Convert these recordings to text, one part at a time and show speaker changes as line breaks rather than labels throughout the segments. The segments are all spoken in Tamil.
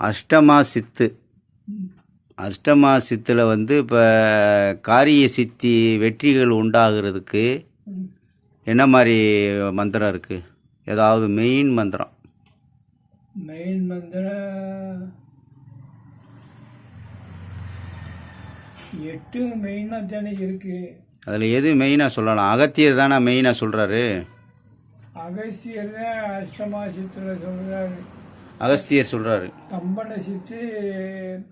அஷ்டமா சித்து அஷ்டமா சித்தில் வந்து இப்போ காரிய சித்தி வெற்றிகள் உண்டாகிறதுக்கு என்ன மாதிரி மந்திரம் இருக்குது ஏதாவது மெயின் மந்திரம்.
மெயின் மந்திர எட்டு மெயினாக தானே இருக்கு.
அதில் எது மெயினாக சொல்லலாம்? அகத்தியர் தானே மெயினாக சொல்கிறாரு
அகசியர் தான் அஷ்டமா சித்தில் சொல்கிறாரு
அகஸ்தியர் சொல்கிறாரு
தம்பன சித்து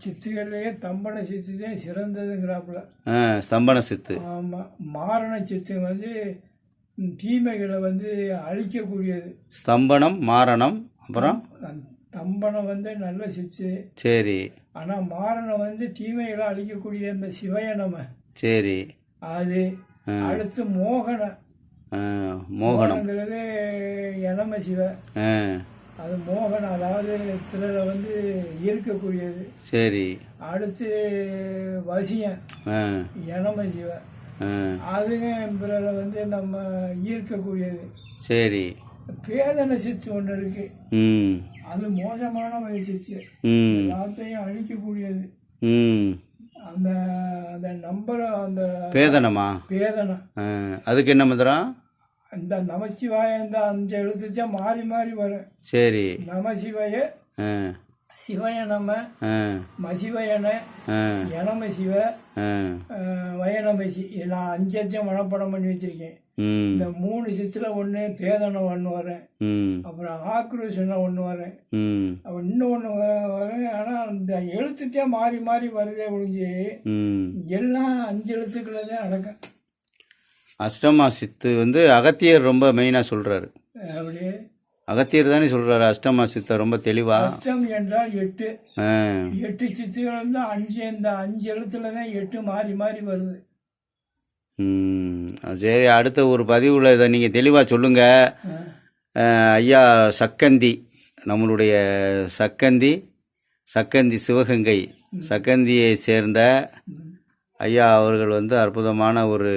சித்துகள்லேயே தம்பன சித்து தான் சிறந்ததுங்கிறாப்புல.
ஆ ஸ்தம்பன சித்து.
ஆமாம் மாரண சித்து வந்து தீமைகளை வந்து அழிக்கக்கூடியது.
ஸ்தம்பனம் மாரணம் அப்புறம்?
தம்பனம் வந்து நல்ல சித்து.
சரி.
ஆனால் மாரணம் வந்து தீமைகளை அழிக்கக்கூடிய அந்த சிவயனம
சரி.
அது அடுத்து மோகன.
ஆ, மோகனம்.
மோகனங்கிறது எனம சிவ. அது மோகனம் அதாவது பிறரை வந்து ஈர்க்கக்கூடியது.
சரி.
அடுத்து வசியம் சிவ
ஆ.
அதுவும் பிறரை வந்து நம்ம ஈர்க்கக்கூடியது.
சரி.
பேதன சித்து ஒன்று இருக்கு. அது மோசமான சித்து.
ம்.
எல்லாத்தையும் அழிக்கக்கூடியது. அந்த அந்த நம்பர் அந்த
பேதனமா?
பேதனை
ஆ, அதுக்கு என்ன மந்திரம்?
இந்த நமச்சிவாய இந்த அஞ்சு எழுத்துச்சா மாறி மாறி வரும்
சரி.
நமசிவாய
ஆ.
சிவய நம
ஆ.
மசிவயன எனம சிவ வயனமசி நான் அஞ்சத்தையும் மனப்படம் பண்ணி வச்சிருக்கேன். இந்த மூணு சித்துல ஒன்று பேதனை ஒன்று வரேன் அப்புறம் ஆக்ரோஷனை ஒன்று வரேன் அப்புறம் இன்னும் ஒன்று வரேன் ஆனால் இந்த எழுத்துத்தே மாறி மாறி வருதே ஒழிஞ்சு எல்லாம் அஞ்சு எழுத்துக்களை தான் நடக்கும்.
அஷ்டமா சித்து வந்து அகத்தியர் ரொம்ப மெயினாக சொல்கிறாரு அகத்தியர் தானே சொல்கிறாரு அஷ்டமா சித்தை ரொம்ப தெளிவாக
அஷ்டம் என்றால் எட்டு. எட்டு சித்துகள் வந்து அஞ்சு இந்த அஞ்சு எழுத்துல தான் எட்டு மாறி மாறி வருது.
சரி அடுத்த ஒரு பதிவில் இதை நீங்கள் தெளிவாக சொல்லுங்கள் ஐயா சக்கந்தி நம்மளுடைய சக்கந்தி சக்கந்தி சிவகங்கை. சக்கந்தியை சேர்ந்த ஐயா அவர்கள் வந்து அற்புதமான ஒரு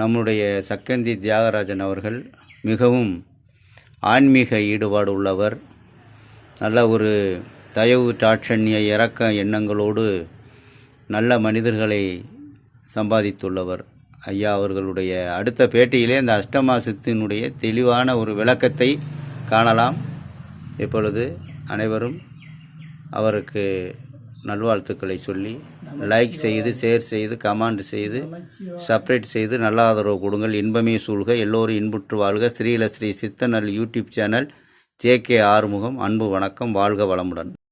நம்முடைய சக்கந்தி தியாகராஜன் அவர்கள் மிகவும் ஆன்மீக ஈடுபாடு உள்ளவர். நல்ல ஒரு தயவு தாட்சண்ய இறக்க எண்ணங்களோடு நல்ல மனிதர்களை சம்பாதித்துள்ளவர். ஐயா அவர்களுடைய அடுத்த பேட்டியிலே இந்த அஷ்டமா சித்தினுடைய தெளிவான ஒரு விளக்கத்தை காணலாம். இப்பொழுது அனைவரும் அவருக்கு நல்வாழ்த்துக்களை சொல்லி லைக் செய்து ஷேர் செய்து கமெண்ட் செய்து சப்ரேட் செய்து நல்ல ஆதரவு கொடுங்கள். இன்பமே சூழ்க. எல்லோரும் இன்புற்று வாழ்க. Srilasri சித்தநல் YouTube channel J K Arumugam. அன்பு வணக்கம். வாழ்க வளமுடன்.